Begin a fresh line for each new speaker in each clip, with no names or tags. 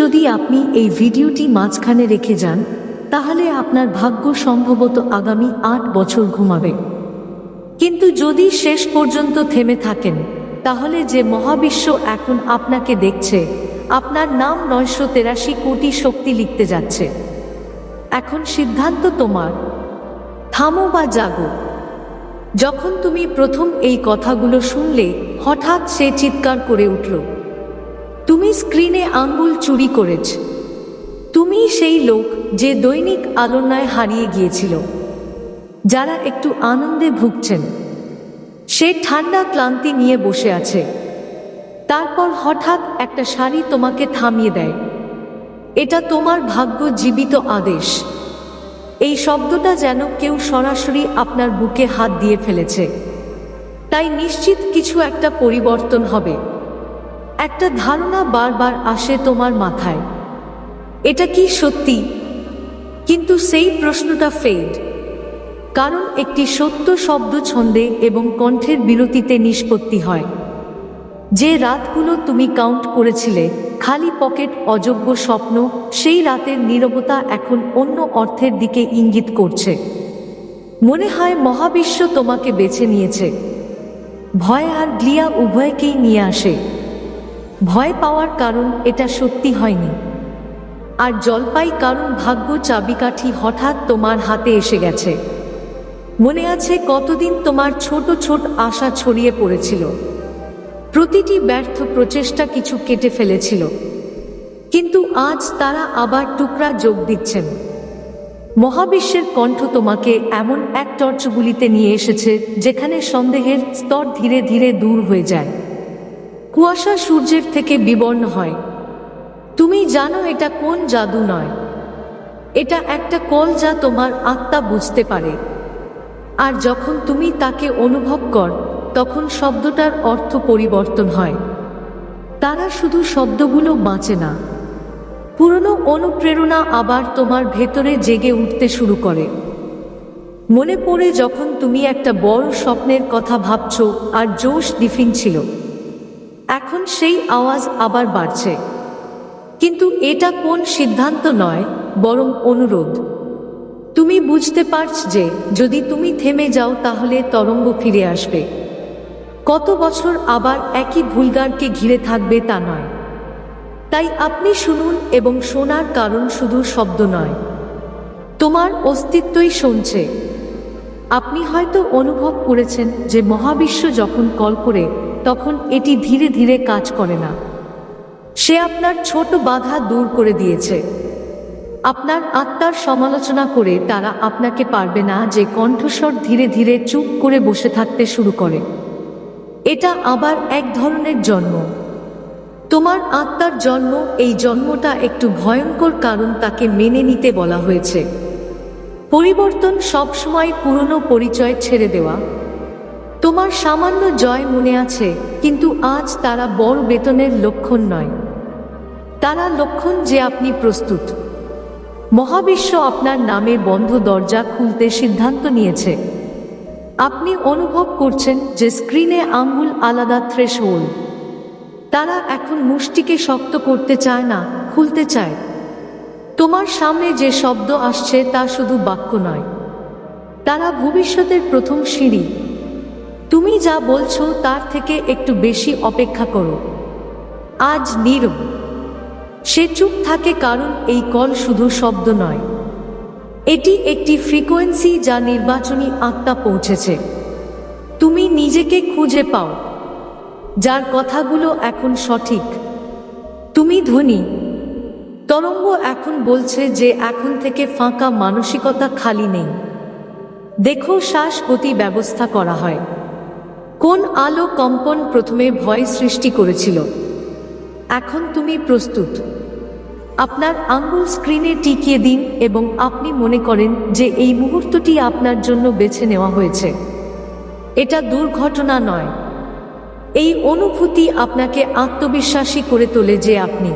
যদি আপনি এই ভিডিওটি মাঝখানে রেখে যান, তাহলে আপনার ভাগ্য সম্ভবত আগামী আট বছর ঘুমাবে। কিন্তু যদি শেষ পর্যন্ত থেমে থাকেন, তাহলে যে মহাবিশ্ব এখন আপনাকে দেখছে, আপনার নাম নয়শো তেরাশি কোটি শক্তি লিখতে যাচ্ছে। এখন সিদ্ধান্ত তোমার। থামো বা জাগো। যখন তুমি প্রথম এই কথাগুলো শুনলে, হঠাৎ সে চিৎকার করে উঠল। তুমি স্ক্রিনে আঙ্গুল চুরি করেছ। তুমি সেই লোক যে দৈনিক আলোনায় হারিয়ে গিয়েছিল, যারা একটু আনন্দে ভুগছেন। সে ঠান্ডা ক্লান্তি নিয়ে বসে আছে। তারপর হঠাৎ একটা শাড়ি তোমাকে থামিয়ে দেয়। এটা তোমার ভাগ্য জীবিত আদেশ। এই শব্দটা যেন কেউ সরাসরি আপনার বুকে হাত দিয়ে ফেলেছে। তাই নিশ্চিত কিছু একটা পরিবর্তন হবে। একটা ধারণা বারবার আসে তোমার মাথায়। এটা কি সত্যি? কিন্তু সেই প্রশ্নটা ফেড কারণ একটি সত্য শব্দ ছন্দে এবং কণ্ঠের বিরতিতে নিষ্পত্তি হয়। যে রাতগুলো তুমি কাউন্ট করেছিলে, খালি পকেট অযোগ্য স্বপ্ন, সেই রাতের নীরবতা এখন অন্য অর্থের দিকে ইঙ্গিত করছে। মনে হয় মহাবিশ্ব তোমাকে বেছে নিয়েছে। ভয় আর গ্লিয়া উভয়কেই নিয়ে আসে। ভয় পাওয়ার কারণ এটা সত্যি হয়নি। আর জলপাই কারণ ভাগ্য চাবিকাঠি হঠাৎ তোমার হাতে এসে গেছে। মনে আছে কতদিন তোমার ছোট ছোট আশা ছড়িয়ে পড়েছিল। প্রতিটি ব্যর্থ প্রচেষ্টা কিছু কেটে ফেলেছিল। কিন্তু আজ তারা আবার টুকরা যোগ দিচ্ছেন। মহাবিশ্বের কণ্ঠ তোমাকে এমন এক টর্চগুলিতে নিয়ে এসেছে যেখানে সন্দেহের স্তর ধীরে ধীরে দূর হয়ে যায়। কুয়াশা সূর্যের থেকে বিবর্ণ হয়। তুমি জানো এটা কোন জাদু নয়। এটা একটা কল যা তোমার আত্মা বুঝতে পারে। আর যখন তুমি তাকে অনুভব কর, তখন শব্দটার অর্থ পরিবর্তন হয়। তারা শুধু শব্দগুলো বাঁচে না। পুরনো অনুপ্রেরণা আবার তোমার ভেতরে জেগে উঠতে শুরু করে। মনে পড়ে যখন তুমি একটা বড় স্বপ্নের কথা ভাবছ আর জোশ ডিফিন ছিল। এখন সেই আওয়াজ আবার বাড়ছে। কিন্তু এটা কোন সিদ্ধান্ত নয়, বরং অনুরোধ। তুমি বুঝতে পারছ যে, যদি তুমি থেমে যাও তাহলে তরঙ্গ ফিরে আসবে। কত বছর আবার একই ভুলগারকে ঘিরে থাকবে তা নয়। তাই আপনি শুনুন এবং শোনার কারণ শুধু শব্দ নয়। তোমার অস্তিত্বই শুনছে। আপনি হয়তো অনুভব করেছেন যে মহাবিশ্ব যখন কল করে তখন এটি ধীরে ধীরে কাজ করে না। সে আপনার ছোট বাধা দূর করে দিয়েছে। আপনার আত্মার সমালোচনা করে তারা আপনাকে পারবে না যে কণ্ঠস্বর ধীরে ধীরে চুপ করে বসে থাকতে শুরু করে। এটা আবার এক ধরনের জন্ম। তোমার আত্মার জন্ম, এই জন্মটা একটু ভয়ঙ্কর কারণ তাকে মেনে নিতে বলা হয়েছে। পরিবর্তন সবসময় পুরনো পরিচয় ছেড়ে দেওয়া। তোমার সামান্য জয় মনে আছে, কিন্তু আজ তারা বড় বেতনের লক্ষণ নয়। তারা লক্ষণ যে আপনি প্রস্তুত। মহাবিশ্ব আপনার নামে বন্ধ দরজা খুলতে সিদ্ধান্ত নিয়েছে। আপনি অনুভব করছেন যে স্ক্রিনে আঙ্গুল আলাদা থ্রেশহোল্ড তারা এখন মুষ্টিকে শক্ত করতে চায় না, খুলতে চায়। তোমার সামনে যে শব্দ আসছে তা শুধু বাক্য নয়। তারা ভবিষ্যতের প্রথম সিঁড়ি। তুমি যা বলছো তার থেকে একটু বেশি অপেক্ষা করো। আজ নীরব। সে চুপ থাকে কারণ এই কল শুধু শব্দ নয়। এটি একটি ফ্রিকোয়েন্সি যা নির্বাচনী আত্মা পৌঁছেছে। তুমি নিজেকে খুঁজে পাও। যার কথাগুলো এখন সঠিক। তুমি ধনী। তরঙ্গ এখন বলছে যে এখন থেকে ফাঁকা মানসিকতা খালি নেই। দেখো শ্বাস গতি ব্যবস্থা করা হয়। কোন আলো কম্পন প্রথমে ভয় সৃষ্টি করেছিল? এখন তুমি প্রস্তুত। আপনার আঙ্গুল স্ক্রিনে টিকিয়ে দিন এবং আপনি মনে করেন যে এই মুহূর্তটি আপনার জন্য বেছে নেওয়া হয়েছে। এটা দুর্ঘটনা নয়। এই অনুভূতি আপনাকে আত্মবিশ্বাসী করে তোলে যে আপনি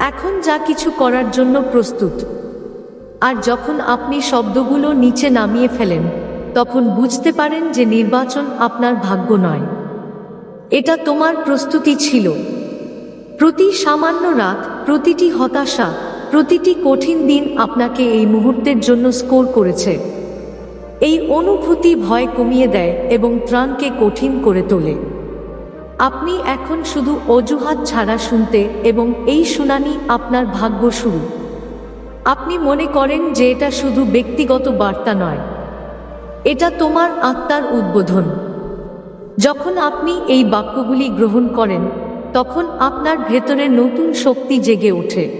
এখন যা কিছু করার জন্য প্রস্তুত। আর যখন আপনি শব্দগুলো নিচে নামিয়ে ফেলেন তখন বুঝতে পারেন যে নির্বাচন আপনার ভাগ্য নয়। এটা তোমার প্রস্তুতি ছিল। প্রতি সামান্য রাত, প্রতিটি হতাশা, প্রতিটি কঠিন দিন আপনাকে এই মুহূর্তের জন্য স্কোর করেছে। এই অনুভূতি ভয় কমিয়ে দেয় এবং ত্রাণকে কঠিন করে তোলে। আপনি এখন শুধু অজুহাত ছাড়া শুনতে এবং এই শুনানি আপনার ভাগ্য শুরু। আপনি মনে করেন যে এটা শুধু ব্যক্তিগত বার্তা নয়। এটা তোমার আত্মার উদ্বোধন। যখন আপনি এই বাক্যগুলি গ্রহণ করেন, তখন আপনার ভেতরে নতুন শক্তি জেগে ওঠে।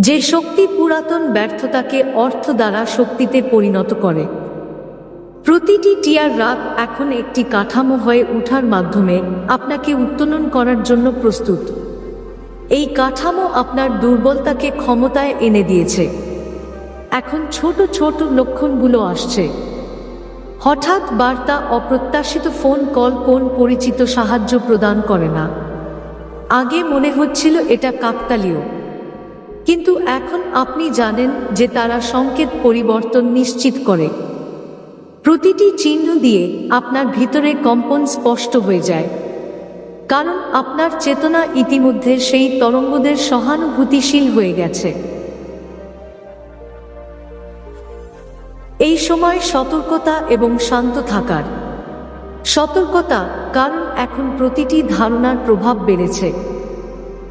যে শক্তি পুরাতন ব্যর্থতাকে অর্থ দ্বারা শক্তিতে পরিণত করে। প্রতিটি টিয়ার রাত এখন একটি কাঠামো হয়ে ওঠার মাধ্যমে আপনাকে উত্তোলন করার জন্য প্রস্তুত। এই কাঠামো আপনার দুর্বলতাকে ক্ষমতায় এনে দিয়েছে। এখন ছোট ছোট লক্ষণগুলো আসছে। হঠাৎ বার্তা অপ্রত্যাশিত ফোন কল কোন পরিচিত সাহায্য প্রদান করে না। আগে মনে হচ্ছিল এটা কাকতালীয়। কিন্তু এখন আপনি জানেন যে তারা সংকেত পরিবর্তন নিশ্চিত করে। প্রতিটি চিহ্ন দিয়ে আপনার ভিতরে কম্পন স্পষ্ট হয়ে যায়। কারণ আপনার চেতনা ইতিমধ্যে সেই তরঙ্গদের সহানুভূতিশীল হয়ে গেছে। এই সময় সতর্কতা এবং শান্ত থাকার। সতর্কতা কারণ এখন প্রতিটি ধারণার প্রভাব বেড়েছে।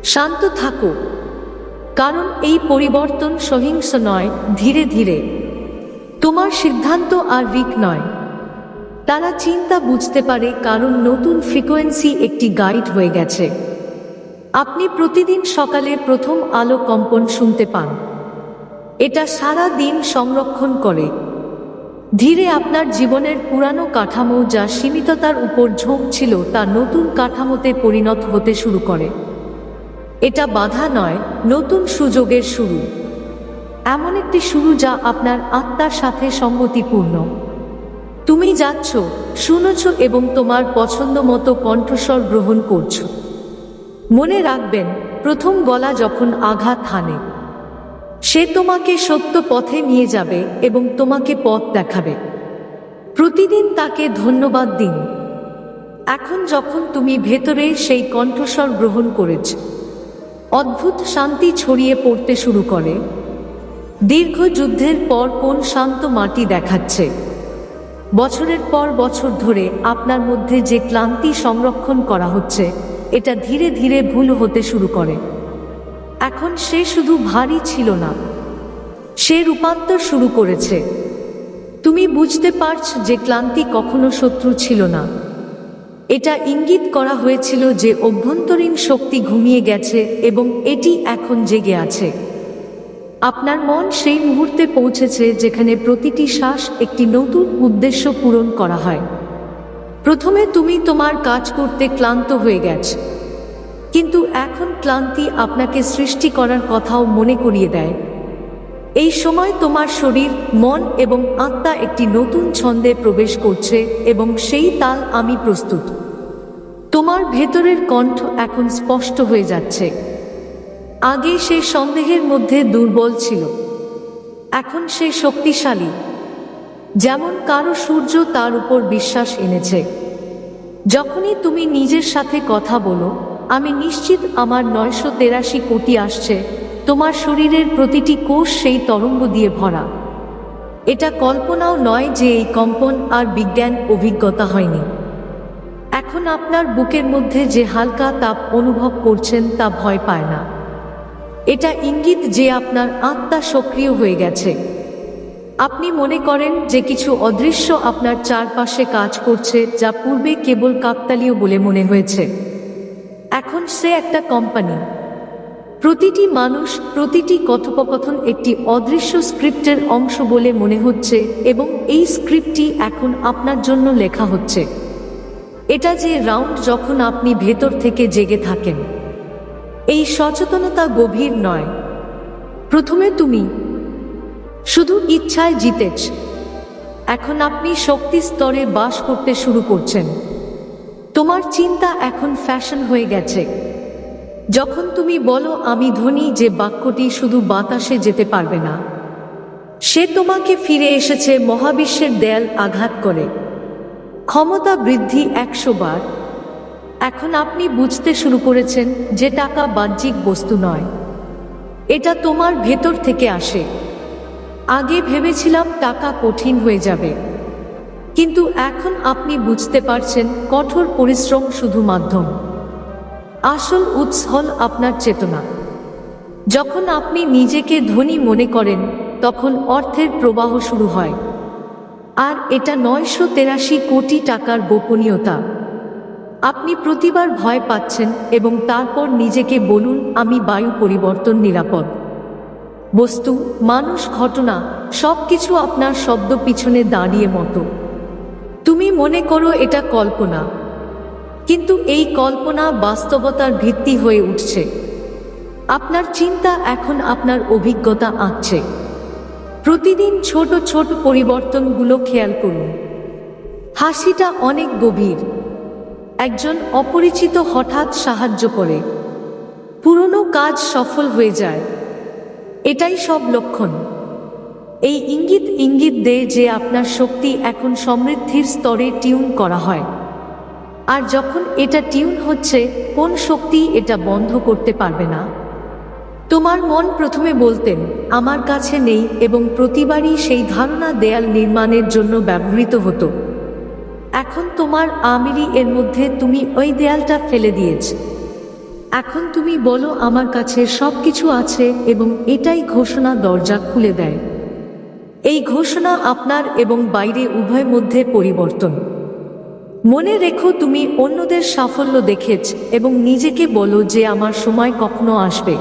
শান্ত থাকো। কারণ এই পরিবর্তন সহিংস নয়, ধীরে ধীরে। তোমার সিদ্ধান্ত আর রিক নয়। তারা চিন্তা বুঝতে পারে কারণ নতুন ফ্রিকোয়েন্সি একটি গাইড হয়ে গেছে। আপনি প্রতিদিন সকালে প্রথম আলো কম্পন শুনতে পান। এটা সারা দিন সংরক্ষণ করে। ধীরে আপনার জীবনের পুরানো কাঠামো যা সীমিততার উপর ঝোঁক ছিল তা নতুন কাঠামোতে পরিণত হতে শুরু করে। এটা বাধা নয়, নতুন সুযোগের শুরু। এমন একটি শুরু যা আপনার আত্মার সাথে সঙ্গতিপূর্ণ। তুমি যাচ্ছ, শুনেছ এবং তোমার পছন্দ মতো কণ্ঠস্বর গ্রহণ করছ। মনে রাখবেন, প্রথম গলা যখন আঘাত হানে। সে তোমাকে সত্য পথে নিয়ে যাবে এবং তোমাকে পথ দেখাবে। প্রতিদিন তাকে ধন্যবাদ দিন। এখন যখন তুমি ভেতরে সেই কণ্ঠস্বর গ্রহণ করেছ, অদ্ভুত শান্তি ছড়িয়ে পড়তে শুরু করে। দীর্ঘ যুদ্ধের পর কোন শান্ত মাটি দেখাচ্ছে? বছরের পর বছর ধরে আপনার মধ্যে যে ক্লান্তি সংরক্ষণ করা হচ্ছে, এটা ধীরে ধীরে ভুল হতে শুরু করে। এখন সে শুধু ভারী ছিল না। সে রূপান্তর শুরু করেছে। তুমি বুঝতে পারছ যে ক্লান্তি কখনো শত্রু ছিল না। এটা ইঙ্গিত করা হয়েছিল যে অভ্যন্তরীণ শক্তি ঘুমিয়ে গেছে এবং এটি এখন জেগে আছে। আপনার মন সেই মুহূর্তে পৌঁছেছে যেখানে প্রতিটি শ্বাস একটি নতুন উদ্দেশ্য পূরণ করা হয়। প্রথমে তুমি তোমার কাজ করতে ক্লান্ত হয়ে গেছ। কিন্তু এখন ক্লান্তি আপনাকে সৃষ্টি করার কথাও মনে করিয়ে দেয়। এই সময় তোমার শরীর, মন এবং আত্মা একটি নতুন ছন্দে প্রবেশ করছে এবং সেই তাল আমি প্রস্তুত। তোমার ভেতরের কণ্ঠ এখন স্পষ্ট হয়ে যাচ্ছে। আগে সে সন্দেহের মধ্যে দুর্বল ছিল। এখন সে শক্তিশালী। যেমন কারও সূর্য তার উপর বিশ্বাস এনেছে। যখনই তুমি নিজের সাথে কথা বলো আমি নিশ্চিত আমার নয়শো তেরাশি কোটি আসছে। তোমার শরীরের প্রতিটি কোষ সেই তরঙ্গ দিয়ে ভরা। এটা কল্পনাও নয় যে এই কম্পন আর বিজ্ঞান অভিজ্ঞতা হয়নি। এখন আপনার বুকের মধ্যে যে হালকা তাপ অনুভব করছেন তা ভয় পায় না। এটা ইঙ্গিত যে আপনার আত্মা সক্রিয় হয়ে গেছে। আপনি মনে করেন যে কিছু অদৃশ্য আপনার চারপাশে কাজ করছে যা পূর্বে কেবল কাকতালীয় বলে মনে হয়েছে। এখন সে একটা কোম্পানি প্রতিটি মানুষ প্রতিটি কথোপকথন একটি অদৃশ্য স্ক্রিপ্টের অংশ বলে মনে হচ্ছে এবং এই স্ক্রিপ্টটি এখন আপনার জন্য লেখা হচ্ছে। এটা যে রাউন্ড যখন আপনি ভেতর থেকে জেগে থাকেন। এই সচেতনতা গভীর নয়। প্রথমে তুমি শুধু ইচ্ছায় জিতেছ। এখন আপনি শক্তি স্তরে বাস করতে শুরু করছেন। তোমার চিন্তা এখন ফ্যাশন হয়ে গেছে। যখন তুমি বলো আমি ধনী যে বাক্যটি শুধু বাতাসে যেতে পারবে না, সে তোমাকে ফিরে এসেছে মহাবিশ্বের দেয়াল আঘাত করে। ক্ষমতা বৃদ্ধি একশো বার। এখন আপনি বুঝতে শুরু করেছেন যে টাকা বাহ্যিক বস্তু নয়। এটা তোমার ভেতর থেকে আসে। আগে ভেবেছিলাম টাকা কঠিন হয়ে যাবে। কিন্তু এখন আপনি বুঝতে পারছেন কঠোর পরিশ্রম শুধু মাধ্যম। আসল উৎস হল আপনার চেতনা। যখন আপনি নিজেকে ধনী মনে করেন, তখন অর্থের প্রবাহ শুরু হয়। আর এটা নয়শো তেরাশি কোটি টাকার গোপনীয়তা। আপনি প্রতিবার ভয় পাচ্ছেন এবং তারপর নিজেকে বলুন, আমি বায়ু পরিবর্তন নিরাপদ। বস্তু, মানুষ, ঘটনা সব কিছু আপনার শব্দ পিছনে দাঁড়িয়ে মতো। তুমি মনে করো এটা কল্পনা। কিন্তু এই কল্পনা বাস্তবতার ভিত্তি হয়ে উঠছে। আপনার চিন্তা এখন আপনার অভিজ্ঞতা আঁকছে। প্রতিদিন ছোট ছোট পরিবর্তনগুলো খেয়াল করুন। হাসিটা অনেক গভীর। একজন অপরিচিত হঠাৎ সাহায্য করে। পুরনো কাজ সফল হয়ে যায়। এটাই সব লক্ষণ। এই ইঙ্গিত ইঙ্গিত দেয় যে আপনার শক্তি এখন সমৃদ্ধির স্তরে টিউন করা হয়। আর যখন এটা টিউন হচ্ছে, কোন শক্তি এটা বন্ধ করতে পারবে না? তোমার মন প্রথমে বলতেন, আমার কাছে নেই এবং প্রতিবারই সেই ধারণা দেয়াল নির্মাণের জন্য ব্যবহৃত হতো। এখন তোমার আমিরি এর মধ্যে তুমি ওই দেয়ালটা ফেলে দিয়েছ। এখন তুমি বলো আমার কাছে সব কিছু আছে এবং এটাই ঘোষণা দরজা খুলে দেয়। এই ঘোষণা আপনার এবং বাইরে উভয় মধ্যে পরিবর্তন। মনে রেখো তুমি অন্যদের সাফল্য দেখেছ এবং নিজেকে বলো যে আমার সময় কখনো আসবে।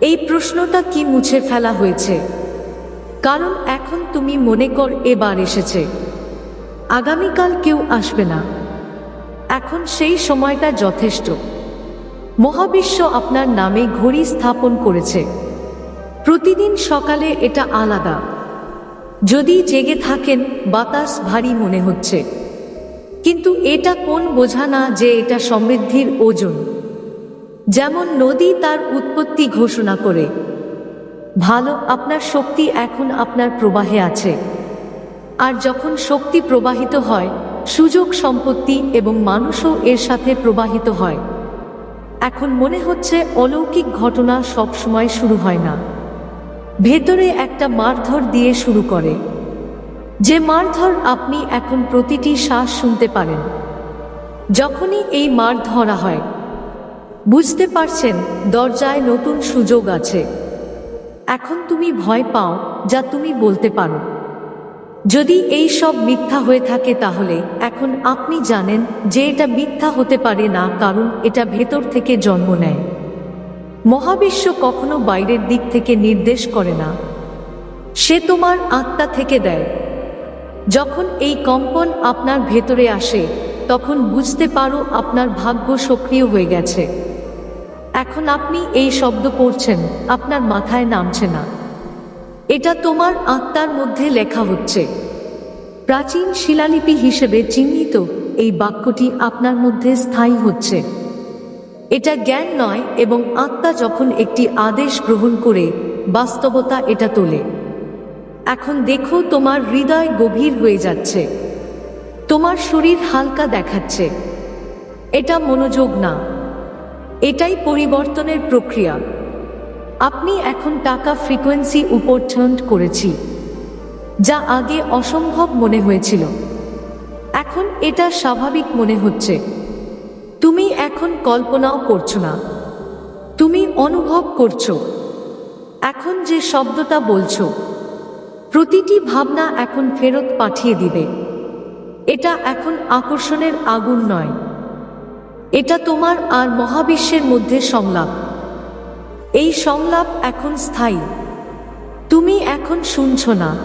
এই প্রশ্নটা কি মুছে ফেলা হয়েছে? কারণ এখন তুমি মনে কর এবার এসেছে। আগামীকাল কেউ আসবে না। এখন সেই সময়টা যথেষ্ট। মহাবিশ্ব আপনার নামে ঘড়ি স্থাপন করেছে। প্রতিদিন সকালে এটা আলাদা। যদি জেগে থাকেন, বাতাস ভারী মনে হচ্ছে। কিন্তু এটা কোন বোঝা না যে এটা সমৃদ্ধির ওজন। যেমন নদী তার উৎপত্তি ঘোষণা করে। ভালো, আপনার শক্তি এখন আপনার প্রবাহে আছে। আর যখন শক্তি প্রবাহিত হয়, সুযোগ সম্পত্তি এবং মানুষও এর সাথে প্রবাহিত হয়। এখন মনে হচ্ছে অলৌকিক ঘটনা সবসময় শুরু হয় না। ভেতরে একটা মারধর দিয়ে শুরু করে। যে মারধর আপনি এখন প্রতিটি শ্বাস শুনতে পারেন। যখনই এই মার ধরা হয়, বুঝতে পারছেন দরজায় নতুন সুযোগ আছে। এখন তুমি ভয় পাও যা তুমি বলতে পারো। যদি এই সব মিথ্যা হয়ে থাকে তাহলে এখন আপনি জানেন যে এটা মিথ্যা হতে পারে না, কারণ এটা ভেতর থেকে জন্ম নেয়। মহাবিশ্ব কখনো বাইরের দিক থেকে নির্দেশ করে না। সে তোমার আত্মা থেকে দেয়। যখন এই কম্পন আপনার ভেতরে আসে, তখন বুঝতে পারো আপনার ভাগ্য সক্রিয় হয়ে গেছে। এখন আপনি এই শব্দ পড়ছেন, আপনার মাথায় নামছে না। এটা তোমার আত্মার মধ্যে লেখা হচ্ছে। প্রাচীন শিলালিপি হিসেবে চিহ্নিত এই বাক্যটি আপনার মধ্যে স্থায়ী হচ্ছে। এটা জ্ঞান নয় এবং আত্মা যখন একটি আদেশ গ্রহণ করে, বাস্তবতা এটা তোলে। এখন দেখো তোমার হৃদয় গভীর হয়ে যাচ্ছে। তোমার শরীর হালকা দেখাচ্ছে। এটা মনোযোগ না। এটাই পরিবর্তনের প্রক্রিয়া। আপনি এখন টাকা ফ্রিকোয়েন্সি উপর টার্ন করেছি, যা আগে অসম্ভব মনে হয়েছিল। এখন এটা স্বাভাবিক মনে হচ্ছে। তুমি এখন কল্পনাও করছ না। তুমি অনুভব করছ। এখন যে শব্দটা বলছো, প্রতিটি ভাবনা এখন ফেরত পাঠিয়ে দিবে। এটা এখন আকর্ষণের আগুন নয়। এটা তোমার আর মহাবিশ্বের মধ্যে সংলাপ। এই সংলাপ এখন স্থায়ী। তুমি এখন শুনছ না।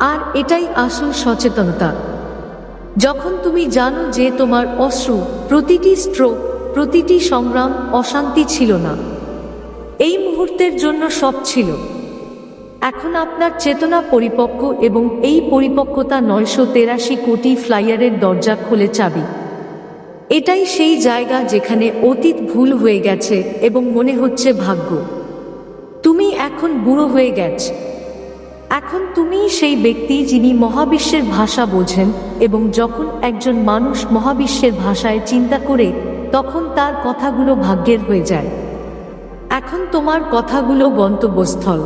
আর এটাই আসল সচেতনতা। যখন তুমি জানো যে তোমার অশ্রু প্রতিটি স্ট্রোক প্রতিটি সংগ্রাম অশান্তি ছিল না। এই মুহূর্তের জন্য সব ছিল। এখন আপনার চেতনা পরিপক্ক এবং এই পরিপক্কতা নয়শো তেরাশি কোটি ফ্লাইয়ারের দরজা খুলে চাবি। এটাই সেই জায়গা যেখানে অতীত ভুল হয়ে গেছে এবং মনে হচ্ছে ভাগ্য। তুমি এখন বুড়ো হয়ে গেছ। এখন তুমি সেই ব্যক্তি যিনি মহাবিশ্বের ভাষা বোঝেন এবং যখন একজন মানুষ মহাবিশ্বের ভাষায় চিন্তা করে, তখন তার কথাগুলো ভাগ্যের হয়ে যায়। এখন তোমার কথাগুলো গন্তব্যস্থল।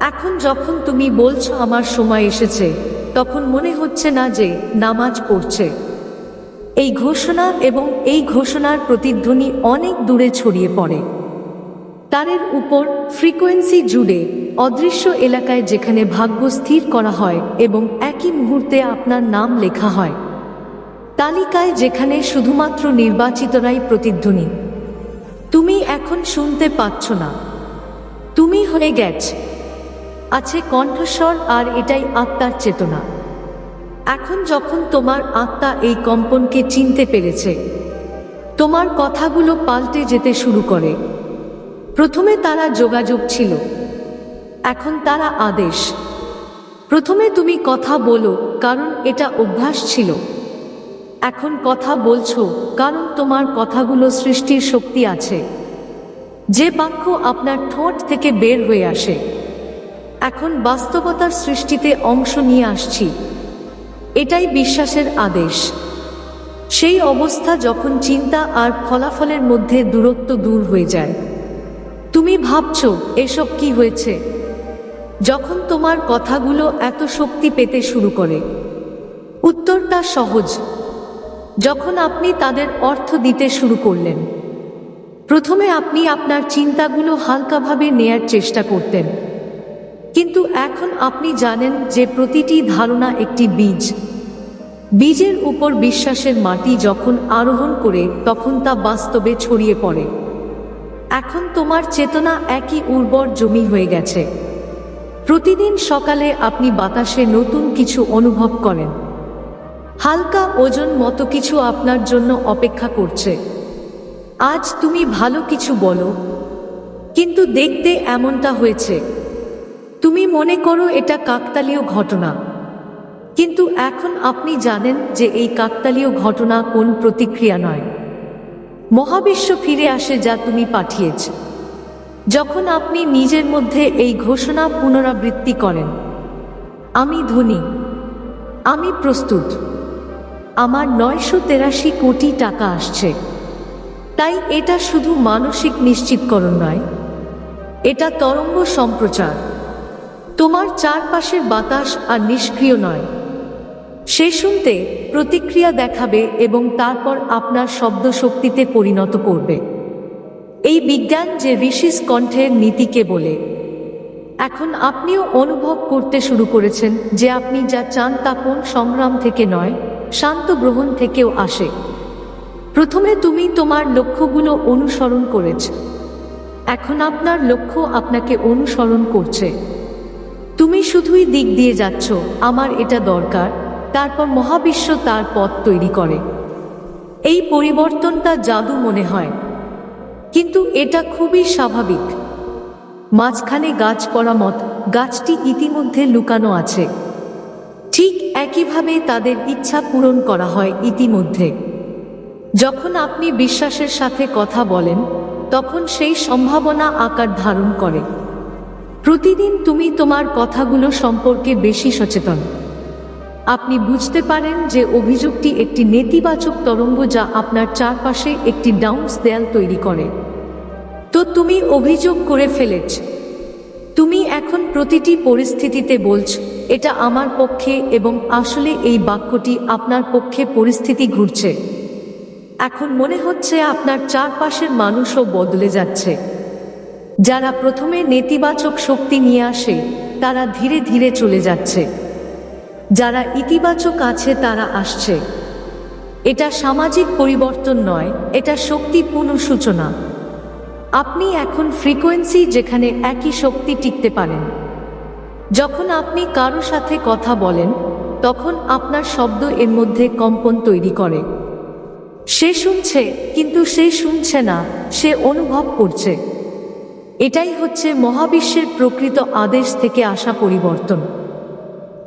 এখন যখন তুমি বলছো আমার সময় এসেছে, তখন মনে হচ্ছে না যে নামাজ পড়ছে। এই ঘোষণা এবং এই ঘোষণার প্রতিধ্বনি অনেক দূরে ছড়িয়ে পড়ে। তারের উপর ফ্রিকোয়েন্সি জুড়ে অদৃশ্য এলাকায় যেখানে ভাগ্য স্থির করা হয় এবং একই মুহূর্তে আপনার নাম লেখা হয়। তালিকায় যেখানে শুধুমাত্র নির্বাচিতরাই প্রতিধ্বনি। তুমি এখন শুনতে পাচ্ছ না। তুমি হয়ে গেছ। আছে কণ্ঠস্বর আর এটাই আত্মার চেতনা। এখন যখন তোমার আত্মা এই কম্পনকে চিনতে পেরেছে, তোমার কথাগুলো পাল্টে যেতে শুরু করে। প্রথমে তারা যোগাযোগ ছিল। এখন তারা আদেশ। প্রথমে তুমি কথা বলো, কারণ এটা অভ্যাস ছিল। এখন কথা বলছো, কারণ তোমার কথাগুলো সৃষ্টির শক্তি আছে। যে বাক্য আপনার ঠোঁট থেকে বের হয়ে আসে। এখন বাস্তবতার সৃষ্টিতে অংশ নিয়ে আসছি। এটাই বিশ্বাসের আদেশ। সেই অবস্থা যখন চিন্তা আর ফলাফলের মধ্যে দূরত্ব দূর হয়ে যায়। তুমি ভাবছ, এসব কি হয়েছে? যখন তোমার কথাগুলো এত শক্তি পেতে শুরু করে। উত্তরটা সহজ। যখন আপনি তাদের অর্থ দিতে শুরু করলেন। প্রথমে আপনি আপনার চিন্তাগুলো হালকাভাবে নেয়ার চেষ্টা করতেন। কিন্তু এখন আপনি জানেন যে প্রতিটি ধারণা একটি বীজ। বীজের উপর বিশ্বাসের মাটি যখন আরোহণ করে, তখন তা বাস্তবে ছড়িয়ে পড়ে। এখন তোমার চেতনা একই উর্বর জমি হয়ে গেছে। প্রতিদিন সকালে আপনি বাতাসে নতুন কিছু অনুভব করেন। হালকা ওজন মতো কিছু আপনার জন্য অপেক্ষা করছে। আজ তুমি ভালো কিছু বলো, কিন্তু দেখতে এমনটা হয়েছে। তুমি মনে করো এটা কাকতালীয় ঘটনা। কিন্তু এখন আপনি জানেন যে এই কাকতালীয় ঘটনা কোন প্রতিক্রিয়া নয়। মহাবিশ্ব ফিরে আসে যা তুমি পাঠিয়েছ। যখন আপনি নিজের মধ্যে এই ঘোষণা পুনরাবৃত্তি করেন, আমি ধনী, আমি প্রস্তুত, আমার নয়শো তেরাশি কোটি টাকা আসছে, তাই এটা শুধু মানসিক নিশ্চিতকরণ নয়, এটা তরঙ্গ সম্প্রচার। তোমার চারপাশের বাতাস আর নিষ্ক্রিয় নয়। সে শুনতে প্রতিক্রিয়া দেখাবে এবং তারপর আপনার শব্দ শক্তিতে পরিণত করবে। এই বিজ্ঞান যে ঋষিস কণ্ঠের নীতিকে বলে। এখন আপনিও অনুভব করতে শুরু করেছেন যে আপনি যা চান তা কোন সংগ্রাম থেকে নয়, শান্ত গ্রহণ থেকেও আসে। প্রথমে তুমি তোমার লক্ষ্যগুলো অনুসরণ করেছ। এখন আপনার লক্ষ্য আপনাকে অনুসরণ করছে। তুমি শুধুই দিক দিয়ে যাচ্ছ, আমার এটা দরকার, তারপর মহাবিশ্ব তার পথ তৈরি করে। এই পরিবর্তনটা জাদু মনে হয়। কিন্তু এটা খুবই স্বাভাবিক। মাঝখানে গাছ পড়া মত গাছটি ইতিমধ্যে লুকানো আছে। ঠিক একইভাবে তাদের ইচ্ছা পূরণ করা হয় ইতিমধ্যে। যখন আপনি বিশ্বাসের সাথে কথা বলেন, তখন সেই সম্ভাবনা আকার ধারণ করে। প্রতিদিন তুমি তোমার কথাগুলো সম্পর্কে বেশি সচেতন। আপনি বুঝতে পারেন যে অভিযোগটি একটি নেতিবাচক তরঙ্গ যা আপনার চারপাশে একটি ডাউন্স দেয়াল তৈরি করে। তো তুমি অভিযোগ করে ফেলেছ। তুমি এখন প্রতিটি পরিস্থিতিতে বলছ, এটা আমার পক্ষে এবং আসলে এই বাক্যটি আপনার পক্ষে পরিস্থিতি ঘুরছে। এখন মনে হচ্ছে আপনার চারপাশের মানুষও বদলে যাচ্ছে। যারা প্রথমে নেতিবাচক শক্তি নিয়ে আসে, তারা ধীরে ধীরে চলে যাচ্ছে। যারা ইতিবাচক আছে, তারা আসছে। এটা সামাজিক পরিবর্তন নয়, এটা শক্তিপূর্ণ সূচনা আপনি এখন ফ্রিকোয়েন্সি যেখানে একই শক্তি টিকতে পারেন। যখন আপনি কারও সাথে কথা বলেন, তখন আপনার শব্দ এর মধ্যে কম্পন তৈরি করে। সে শুনছে, কিন্তু সে শুনছে না, সে অনুভব করছে। এটাই হচ্ছে মহাবিশ্বের প্রকৃত আদেশ থেকে আসা পরিবর্তন।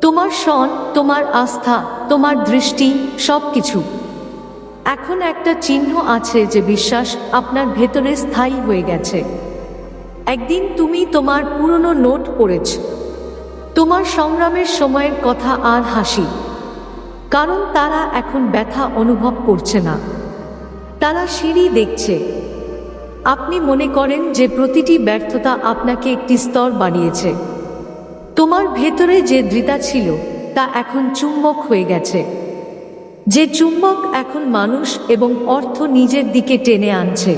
তোমার সন তোমার আস্থা, তোমার দৃষ্টি সব কিছু এখন একটা চিহ্ন আছে যে বিশ্বাস আপনার ভেতরে স্থায়ী হয়ে গেছে। একদিন তুমি তোমার পুরনো নোট পড়েছ। তোমার সংগ্রামের সময়ের কথা আর হাসি। কারণ তারা এখন ব্যথা অনুভব করছে না। তারা সিঁড়ি দেখছে। আপনি মনে করেন যে প্রতিটি ব্যর্থতা আপনাকে একটি স্তর বানিয়েছে। তোমার ভেতরে যে দৃতা ছিল, তা এখন চুম্বক হয়ে গেছে। যে চুম্বক এখন মানুষ এবং অর্থ নিজের দিকে টেনে আনছে।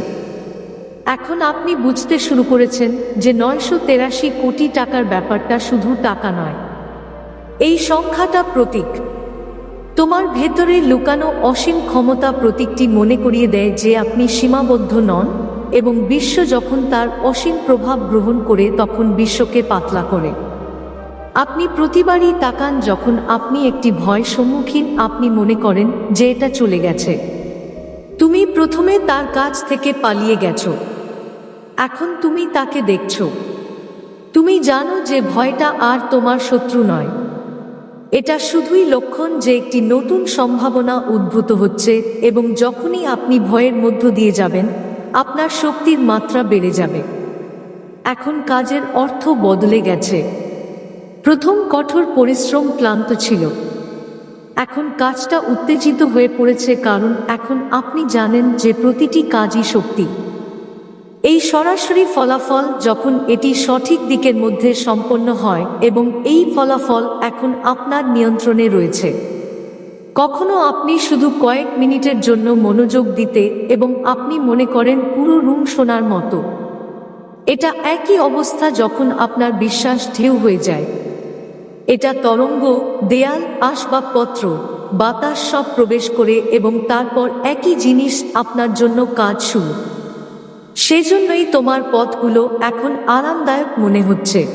এখন আপনি বুঝতে শুরু করেছেন যে নয়শো তেরাশি কোটি টাকার ব্যাপারটা শুধু টাকা নয়। এই সংখ্যাটা প্রতীক। তোমার ভেতরে লুকানো অসীম ক্ষমতা প্রতীকটি মনে করিয়ে দেয় যে আপনি সীমাবদ্ধ নন এবং বিশ্ব যখন তার অসীম প্রভাব গ্রহণ করে, তখন বিশ্বকে পাতলা করে। আপনি প্রতিবারই তাকান যখন আপনি একটি ভয় সম্মুখীন আপনি মনে করেন যে এটা চলে গেছে। তুমি প্রথমে তার কাছ থেকে পালিয়ে গেছো। এখন তুমি তাকে দেখছ। তুমি জানো যে ভয়টা আর তোমার শত্রু নয়। এটা শুধুই লক্ষণ যে একটি নতুন সম্ভাবনা উদ্ভূত হচ্ছে এবং যখনই আপনি ভয়ের মধ্য দিয়ে যাবেন, আপনার শক্তির মাত্রা বেড়ে যাবে। এখন কাজের অর্থ বদলে গেছে। প্রথম কঠোর পরিশ্রম ক্লান্ত ছিল। এখন কাজটা উত্তেজিত হয়ে পড়েছে কারণ এখন আপনি জানেন যে প্রতিটি কাজই শক্তি। এই সরাসরি ফলাফল যখন এটি সঠিক দিকের মধ্যে সম্পন্ন হয় এবং এই ফলাফল এখন আপনার নিয়ন্ত্রণে রয়েছে। কখনো আপনি শুধু কয়েক মিনিটের জন্য মনোযোগ দিতে এবং আপনি মনে করেন পুরো রুম শোনার মতো। এটা একই অবস্থা যখন আপনার বিশ্বাস ঢেউ হয়ে যায়। এটা তরঙ্গ, দেয়াল, আসবাবপত্র, বাতাস সব প্রবেশ করে এবং তারপর একই জিনিস আপনার জন্য কাজ শুরু। সেজন্যই তোমার পথগুলো এখন আরামদায়ক মনে হচ্ছে।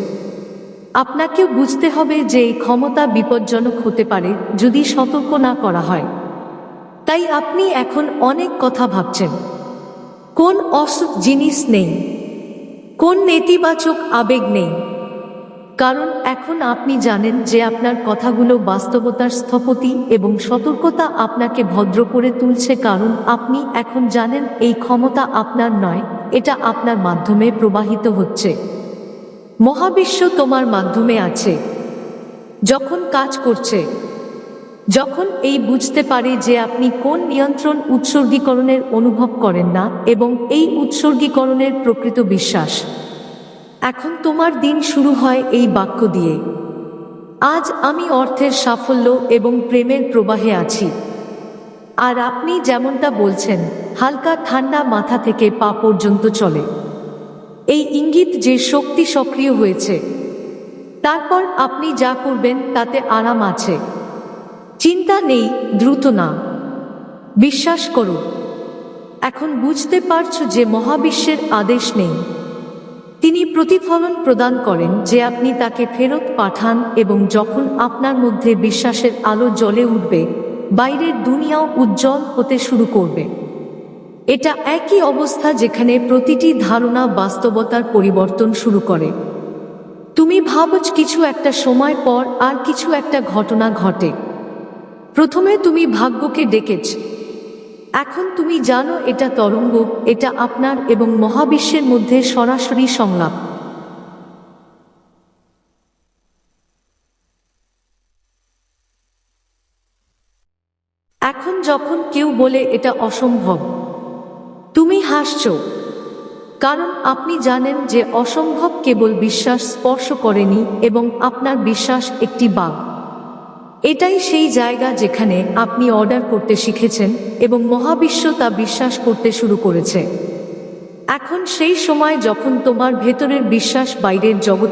আপনাকে বুঝতে হবে যে এই ক্ষমতা বিপজ্জনক হতে পারে যদি সতর্ক না করা হয়। তাই আপনি এখন অনেক কথা ভাবছেন। কোন অসুখ জিনিস নেই? কোন নেতিবাচক আবেগ নেই? কারণ এখন আপনি জানেন যে আপনার কথাগুলো বাস্তবতার স্থপতি এবং সতর্কতা আপনাকে ভদ্র করে তুলছে কারণ আপনি এখন জানেন এই ক্ষমতা আপনার নয়, এটা আপনার মাধ্যমে প্রবাহিত হচ্ছে। মহাবিশ্ব তোমার মাধ্যমে আছে। যখন কাজ করছে, যখন এই বুঝতে পারে যে আপনি কোন নিয়ন্ত্রণ উৎসর্গীকরণের অনুভব করেন না এবং এই উৎসর্গীকরণের প্রকৃত বিশ্বাস। এখন তোমার দিন শুরু হয় এই বাক্য দিয়ে। আজ আমি অর্থের সাফল্য এবং প্রেমের প্রবাহে আছি। আর আপনি যেমনটা বলছেন, হালকা ঠান্ডা মাথা থেকে পা পর্যন্ত চলে। এই ইঙ্গিত যে শক্তি সক্রিয় হয়েছে। তারপর আপনি যা করবেন তাতে আরাম আছে। চিন্তা নেই, দ্রুত না। বিশ্বাস করো, এখন বুঝতে পারছ যে মহাবিশ্বের আদেশ নেই। তিনি প্রতিফলন প্রদান করেন যে আপনি তাকে ফেরত পাঠান এবং যখন আপনার মধ্যে বিশ্বাসের আলো জ্বলে উঠবে, বাইরের দুনিয়াও উজ্জ্বল হতে শুরু করবে। এটা একই অবস্থা যেখানে প্রতিটি ধারণা বাস্তবতার পরিবর্তন শুরু করে। তুমি ভাবছ কিছু একটা সময় পর আর কিছু একটা ঘটনা ঘটে। প্রথমে তুমি ভাগ্যকে ডেকেছ এখন তুমি জানো এটা তরঙ্গ, এটা আপনার এবং মহাবিশ্বের মধ্যে সরাসরি সংলাপ। এখন যখন কেউ বলে এটা অসম্ভব, তুমি হাসছ, কারণ আপনি জানেন যে অসম্ভব কেবল বিশ্বাস স্পর্শ করেনি এবং আপনার বিশ্বাস একটি বাঘ। এটাই সেই জায়গা যেখানে আপনি অর্ডার করতে শিখেছেন এবং মহাবিশ্ব তা বিশ্বাস করতে শুরু করেছে। এখন সেই সময় যখন তোমার ভেতরের বিশ্বাস বাইরের জগৎ